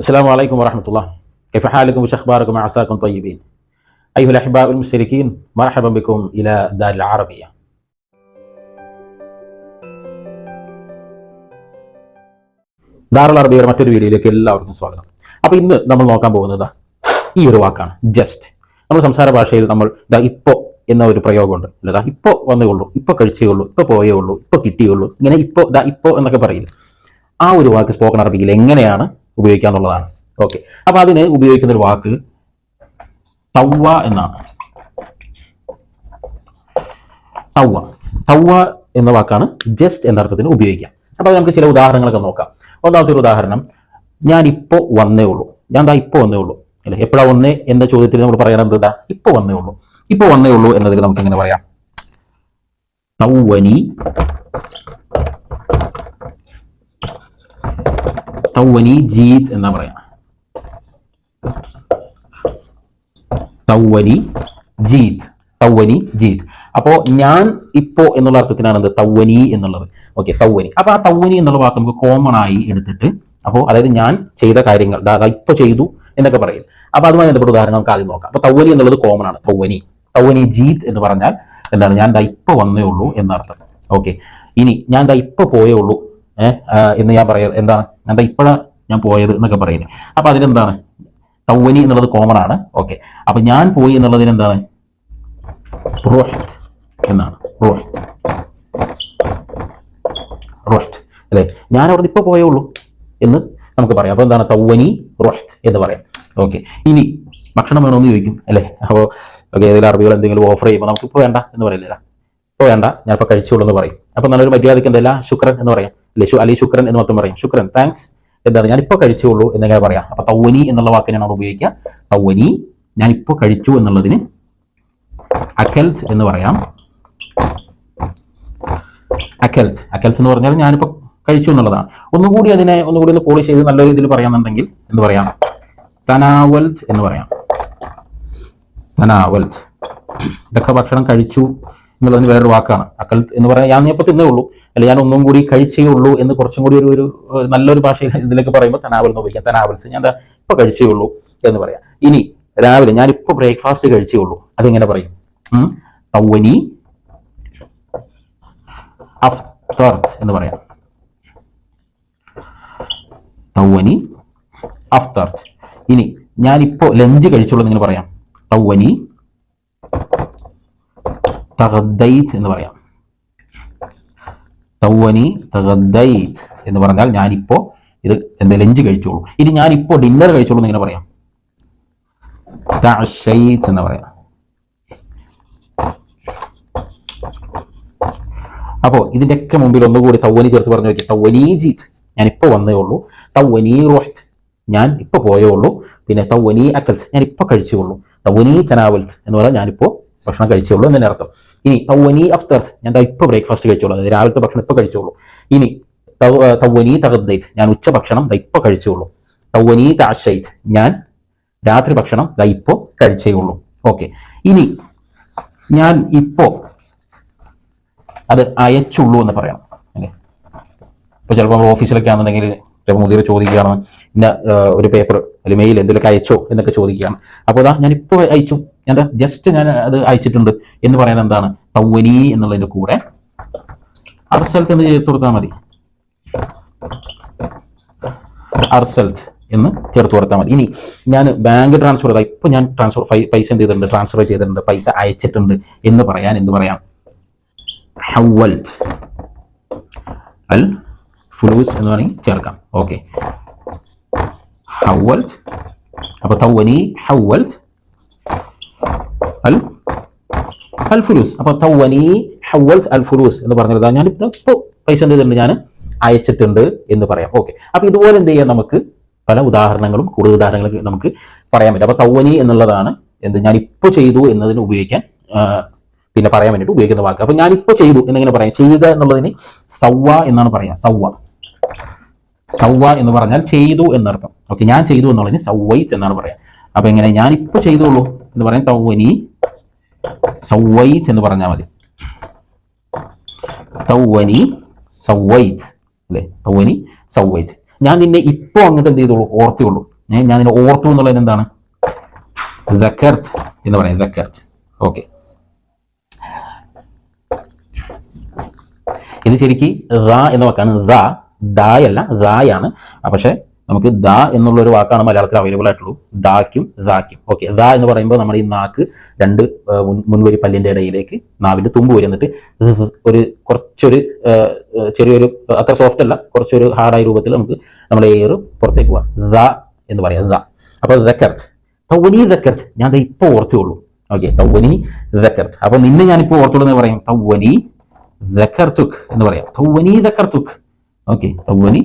السلام عليكم ورحمة الله كيف حالكم وش أخباركم عساكم طيبين أيها الأحباء المشتركين مرحبا بكم إلى دار العربية ദാറുൽ അറബിയുടെ മറ്റൊരു വീഡിയോയിലേക്ക് എല്ലാവർക്കും സ്വാഗതം അപ്പോൾ ഇന്ന് നമ്മൾ നോക്കാൻ പോകുന്നത് ഈ ഒരു വാക്കാണ് ജസ്റ്റ് നമ്മൾ സംസാര ഭാഷയിൽ നമ്മൾ ദാ ഇപ്പോൾ എന്ന ഒരു പ്രയോഗമുണ്ട് അല്ല ദാ ഇപ്പോൾ വന്നേ ഉള്ളൂ ഇപ്പോൾ കഴിച്ചേ ഉള്ളൂ ഇപ്പോൾ പോയേ ഉള്ളൂ ഇപ്പോൾ കിട്ടിയേ ഉള്ളൂ ഇങ്ങനെ ഇപ്പോൾ ദാ ഇപ്പോൾ എന്നൊക്കെ പറയില്ല ആ ഒരു വാക്ക് സ്പോക്കൺ അറബിയിൽ എങ്ങനെയാണ് ഉപയോഗിക്കുക എന്നുള്ളതാണ് ഓക്കെ അപ്പോൾ അതിന് ഉപയോഗിക്കുന്ന ഒരു വാക്ക് തവ്വ എന്നാണ്. തവ്വ തവ്വ എന്ന വാക്കാണ് ജസ്റ്റ് എന്ന അർത്ഥത്തിന് ഉപയോഗിക്കാം അപ്പോൾ നമുക്ക് ചില ഉദാഹരണങ്ങളൊക്കെ നോക്കാം. ഒന്നാമത്തെ ഒരു ഉദാഹരണം ഞാൻ ഇപ്പോ വന്നേ ഉള്ളൂ. ഞാൻ ദാ ഇപ്പോ വന്നേ ഉള്ളൂ. അല്ലെ? എപ്പോഴാ വന്നേ? എന്ന ചോദ്യത്തിൽ നമ്മൾ പറയണത് എന്താ? ഇപ്പോൾ വന്നേ ഉള്ളൂ. ഇപ്പോൾ വന്നേ ഉള്ളൂ എന്നതിൽ നമുക്ക് എങ്ങനെ പറയാം. തൗവനി തൗവനി ജീത് എന്നാ പറയാം. തൗവനി ജീത് തൗവനി ജീത്. അപ്പോ ഞാൻ ഇപ്പോ എന്നുള്ള അർത്ഥത്തിനാണ് എന്ത്? തൗവനി എന്നുള്ളത്. ഓക്കെ തൗവനി. അപ്പൊ ആ തൗവനി എന്നുള്ള വാക്ക് നമുക്ക് കോമൺ ആയി എടുത്തിട്ട് അപ്പോൾ അതായത് ഞാൻ ചെയ്ത കാര്യങ്ങൾ ഇപ്പൊ ചെയ്തു എന്നൊക്കെ പറയും. അപ്പൊ അതുമായി ബന്ധപ്പെട്ട ഉദാഹരണം നമുക്ക് ആദ്യം നോക്കാം. അപ്പൊ തൗവനി എന്നുള്ളത് കോമൺ ആണ്. തൗവനി. തൗവനി ജീത് എന്ന് പറഞ്ഞാൽ എന്താണ്? ഞാൻ ദാ വന്നേ ഉള്ളൂ എന്നർത്ഥം. ഓക്കെ. ഇനി ഞാൻ ദാ പോയേ ഉള്ളൂ എന്ന് ഞാൻ പറയുന്നത്. എന്താണ്? എന്താ ഇപ്പോഴാണ് ഇപ്പോഴാ ഞാൻ പോയത് എന്നൊക്കെ പറയുന്നത്. അപ്പൊ അതിനെന്താണ്? തൗവനി എന്നുള്ളത് കോമൺ ആണ്. ഓക്കെ അപ്പൊ ഞാൻ പോയി എന്നുള്ളതിന് എന്താണ്? റോഹിത് എന്നാണ്. റോഹിത്. റോഹിത്. അല്ലേ? ഞാൻ അവിടെ ഇപ്പൊ പോയേ ഉള്ളൂ എന്ന് നമുക്ക് പറയാം. അപ്പൊ എന്താണ്? തൗവനി റോഹിത് എന്ന് പറയാം. ഓക്കെ ഇനി ഭക്ഷണം വേണമെന്ന് ചോദിക്കും. അല്ലേ? അപ്പോൾ ഓക്കെ ഏതെങ്കിലും അറബികൾ എന്തെങ്കിലും ഓഫർ ചെയ്യുമ്പോൾ നമുക്ക് ഇപ്പൊ വേണ്ട എന്ന് പറയില്ല? ഇപ്പോൾ വേണ്ട. ഞാൻ ഇപ്പോൾ കഴിച്ചോളൂ എന്ന് പറയും. അപ്പോൾ നല്ലൊരു മര്യാദയ്ക്ക് എന്തല്ല? ശുക്രൻ എന്ന് പറയാം. അല്ലെ അലി ശുക്രൻ എന്ന് മാത്രം പറയും. ശുക്രൻ താങ്ക്സ് എന്താണ്? ഞാൻ കഴിച്ചുള്ളൂ കഴിച്ചോളൂ എന്നെങ്ങനെ പറയാം. അപ്പൊ തൗവനി എന്നുള്ള വാക്കിനാണ് നമ്മൾ ഉപയോഗിക്കുക. തൗവനി ഇപ്പൊ കഴിച്ചു എന്നുള്ളതിന് അഖൽത്ത് എന്ന് പറയാം. അഖൽത്ത് അഖൽത്ത് എന്ന് പറഞ്ഞാൽ ഞാനിപ്പോൾ കഴിച്ചു എന്നുള്ളതാണ്. ഒന്നുകൂടി അതിനെ ഒന്നുകൂടി ഒന്ന് പോളിഷ് ചെയ്ത് നല്ല രീതിയിൽ പറയാമെന്നുണ്ടെങ്കിൽ എന്ന് പറയാം. തനാവൽത്ത് എന്ന് പറയാം. തനാവൽത്ത്. ഇതൊക്കെ ഭക്ഷണം കഴിച്ചു എന്നുള്ളതിന് വേറൊരു വാക്കാണ്. അക്കൽ എന്ന് പറയാൻ ഞാൻ ഇപ്പോൾ തിന്നേ ഉള്ളൂ. അല്ല ഞാൻ ഒന്നും കൂടി കഴിച്ചേ ഉള്ളൂ എന്ന് കുറച്ചും കൂടി ഒരു ഒരു നല്ലൊരു ഭാഷയിൽ ഇതിലേക്ക് പറയുമ്പോൾ തനാവൽ എന്ന് ഉപയോഗിക്കാം തനാവൽസ്. ഞാൻ ഇപ്പോൾ ഇപ്പൊ കഴിച്ചേ ഉള്ളൂ എന്ന് പറയാം. ഇനി രാവിലെ ഞാൻ ഇപ്പൊ ബ്രേക്ക്ഫാസ്റ്റ് കഴിച്ചേ ഉള്ളൂ. അതെങ്ങനെ പറയും? തവനി അഫ്തർത്ത് എന്ന് പറയാം. തവനി അഫ്തർത്ത് ഇനി ഞാനിപ്പോ ലഞ്ച് കഴിച്ചുള്ളൂ എന്ന് പറയാം. തൗവനി തഗദ്ദൈത്ത് എന്ന് പറയാം. തൗവനി തഹദ്ദൈത്ത് എന്ന് പറഞ്ഞാൽ ഞാനിപ്പോ ഇത് എന്താ ലഞ്ച് കഴിച്ചോളൂ. ഇനി ഞാനിപ്പോ ഡിന്നർ കഴിച്ചോളൂ എന്ന് ഇങ്ങനെ പറയാം. തഅശൈത്ത് എന്ന് പറയാം. അപ്പോൾ ഇതിന്റെയൊക്കെ മുമ്പിൽ ഒന്നുകൂടി തൗവനി ചേർത്ത് പറഞ്ഞു വെച്ചു തൗവനി ഞാൻ ഇപ്പോൾ വന്നേ ഉള്ളൂ. തൗവനീ റോഹത്ത് ഞാൻ ഇപ്പോൾ പോയേ ഉള്ളൂ. പിന്നെ തൗവനീ അക്കൽസ് ഞാൻ ഇപ്പോൾ കഴിച്ചേ ഉള്ളൂ. തൗവനീ തനാവൽത്ത് എന്ന് പറഞ്ഞാൽ ഞാനിപ്പോൾ ഭക്ഷണം കഴിച്ചേ ഉള്ളൂ എന്നതിനർത്ഥം. ഇനി തവനി അഫ്തർ ഞാൻ ഇപ്പൊ ബ്രേക്ക്ഫാസ്റ്റ് കഴിച്ചോളൂ. അതായത് രാവിലത്തെ ഭക്ഷണം ഇപ്പോൾ കഴിച്ചോളൂ. ഇനി തവനി ഏർ ഞാൻ ഉച്ച ഭക്ഷണം ഇപ്പോൾ തവനി താഷൈത് ഞാൻ രാത്രി ഭക്ഷണം ഇപ്പോൾ കഴിച്ചേ ഉള്ളൂ ഓക്കെ. ഇനി ഞാൻ ഇപ്പോൾ അത് അയച്ചുള്ളൂ എന്ന് പറയണം അല്ലേ? ഇപ്പോൾ ചിലപ്പോൾ ഓഫീസിലൊക്കെ ആണെന്നുണ്ടെങ്കിൽ ചിലപ്പോൾ മുതിർ ചോദിക്കുകയാണ് ഇന്ന ഒരു പേപ്പർ അല്ലെങ്കിൽ മെയിൽ എന്തെങ്കിലുമൊക്കെ അയച്ചോ എന്നൊക്കെ ചോദിക്കുകയാണ്. അപ്പോൾ അതാ ഞാൻ അയച്ചു. എന്താ ജസ്റ്റ് ഞാൻ അത് അയച്ചിട്ടുണ്ട് എന്ന് പറയുന്നത് എന്താണ്? തൗവനി എന്നുള്ളതിന്റെ കൂടെ. അർസൽത്ത് എന്ന് ചേർത്ത് കൊടുത്താൽ മതി. അർസൽത്ത് എന്ന് ചേർത്ത് കൊടുത്താൽ മതി. ഇനി ഞാൻ ബാങ്ക് ട്രാൻസ്ഫർ ചെയ്താൽ ഇപ്പോൾ ഞാൻ ട്രാൻസ്ഫർ പൈസ എന്ത് ചെയ്തിട്ടുണ്ട്? ട്രാൻസ്ഫർ ചെയ്തിട്ടുണ്ട്. പൈസ അയച്ചിട്ടുണ്ട് എന്ന് പറയാൻ എന്ത് പറയാം? ഹൗവൽ അൽ ഫുലൂസ് എന്ന് പറഞ്ഞ് ചേർക്കാം. ഓക്കെ ഹവൽത്ത് അപ്പൊ തൗവനി ഹവൽത്ത് അൽ അൽ ഫുലൂസ് അപ്പൊ തൗവനി ഹൗവൽസ് അൽ ഫുലൂസ് എന്ന് പറഞ്ഞിരുന്നാൽ ഞാൻ ഇപ്പൊ പൈസ എന്ത് ചെയ്തിട്ടുണ്ട്? ഞാൻ അയച്ചിട്ടുണ്ട് എന്ന് പറയാം. ഓക്കെ അപ്പോൾ ഇതുപോലെ എന്ത് ചെയ്യാം നമുക്ക്? പല ഉദാഹരണങ്ങളും കൂടുതൽ ഉദാഹരണങ്ങളും നമുക്ക് പറയാൻ പറ്റും. അപ്പോൾ തൗവനി എന്നുള്ളതാണ് എന്ത് ഞാൻ ഇപ്പൊ ചെയ്തു എന്നതിന് ഉപയോഗിക്കാൻ പിന്നെ പറയാൻ വേണ്ടിയിട്ട് ഉപയോഗിക്കുന്ന വാക്ക്. അപ്പോൾ ഞാനിപ്പോൾ ചെയ്തു എന്നിങ്ങനെ പറയാം. ചെയ്യുക എന്നുള്ളതിന് സവ്വ എന്നാണ് പറയാം. സവ്വ സവ്വ എന്ന് പറഞ്ഞാൽ ചെയ്തു എന്നർത്ഥം. ഓക്കെ ഞാൻ ചെയ്തു എന്ന് പറഞ്ഞ് സവ്വൈറ്റ് എന്നാണ് പറയാം. അപ്പൊ എങ്ങനെ? ഞാൻ ഇപ്പൊ ചെയ്തോളൂ എന്ന് പറയാൻ തൗവനി സവ്വൈറ്റ് എന്ന് പറഞ്ഞാൽ മതി. തൗവനി സവ്വൈറ്റ് അല്ലേ? തൗവനി സവ്വൈറ്റ് ഞാൻ നിന്നെ ഇപ്പോൾ അങ്ങോട്ട് എന്ത് ചെയ്തോളൂ? ഓർത്തുള്ളൂ ഞാൻ നിന്നെ ഓർത്തു എന്നുള്ളതിന് എന്താണ്? ദക്കർത്ത് എന്ന് പറയാം ദക്കർത്ത് ഓക്കെ ഇത് ശരിക്ക് റ എന്ന വാക്കാണ് റ. ദായല്ല ദായാണ്. പക്ഷേ നമുക്ക് ദ എന്നുള്ള ഒരു വാക്കാണ് മലയാളത്തിൽ അവൈലബിൾ ആയിട്ടുള്ളൂ. ദാക്കും ദാക്കും. ഓക്കെ ദ എന്ന് പറയുമ്പോൾ നമ്മുടെ ഈ നാക്ക് രണ്ട് മുൻവരി പല്ലിന്റെ ഇടയിലേക്ക് നാവിന്റെ തുമ്പ് വരും. എന്നിട്ട് ഒരു കുറച്ചൊരു ചെറിയൊരു അത്ര സോഫ്റ്റ് അല്ല കുറച്ചൊരു ഹാർഡായ രൂപത്തിൽ നമുക്ക് നമ്മുടെ എയർ പുറത്തേക്ക് ദ എന്ന് പറയാം ദ. അപ്പോൾ ദക്കർത്ത്. തൗവനി ദക്കർത്ത്. ഞാൻ ഇപ്പോൾ ഓർത്തുള്ളൂ. ഓക്കെ തൗവനി ദക്കർത്ത്. അപ്പോൾ നിന്നെ ഞാനിപ്പോൾ ഓർത്തുള്ളൂ എന്ന് പറയും. തൗവനി ദക്കർത്തുക് എന്ന് പറയാം. തൗവനി ദക്കർത്തുക്. ഓക്കെ തൗവനി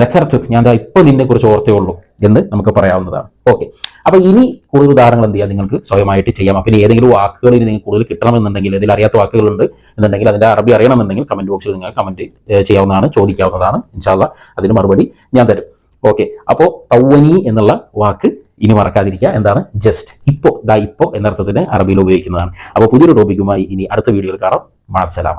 ദക്കർത്തുക് ഞാൻ ഇപ്പോൾ നിന്നെ കുറിച്ച് ഓർത്തേ ഉള്ളൂ എന്ന് നമുക്ക് പറയാവുന്നതാണ്. ഓക്കെ അപ്പോൾ ഇനി കൂടുതൽ ഉദാഹരണങ്ങൾ എന്ത് ചെയ്യാം? നിങ്ങൾക്ക് സ്വയമായിട്ട് ചെയ്യാം. ഇനി ഏതെങ്കിലും വാക്കുകൾ ഇനി നിങ്ങൾക്ക് കൂടുതൽ കിട്ടണമെന്നുണ്ടെങ്കിൽ ഇതിൽ അറിയാത്ത വാക്കുകളുണ്ട് എന്നുണ്ടെങ്കിൽ അതിന്റെ അറബി അറിയണമെന്നുണ്ടെങ്കിൽ കമന്റ് ബോക്സിൽ നിങ്ങൾ കമന്റ് ചെയ്യാവുന്നതാണ് ചോദിക്കാവുന്നതാണ്. ഇൻഷാല്ല അതിന് മറുപടി ഞാൻ തരും. ഓക്കെ അപ്പോൾ തൗവനി എന്നുള്ള വാക്ക് ഇനി മറക്കാതിരിക്കുക. എന്താണ്? ജസ്റ്റ് ഇപ്പോൾ ദാ ഇപ്പോൾ എന്നർത്ഥത്തിന് അറബിയിൽ ഉപയോഗിക്കുന്നതാണ്. അപ്പോൾ പുതിയൊരു ടോപ്പിക്കുമായി ഇനി അടുത്ത വീഡിയോയിൽ കാണാം. മാസലാമ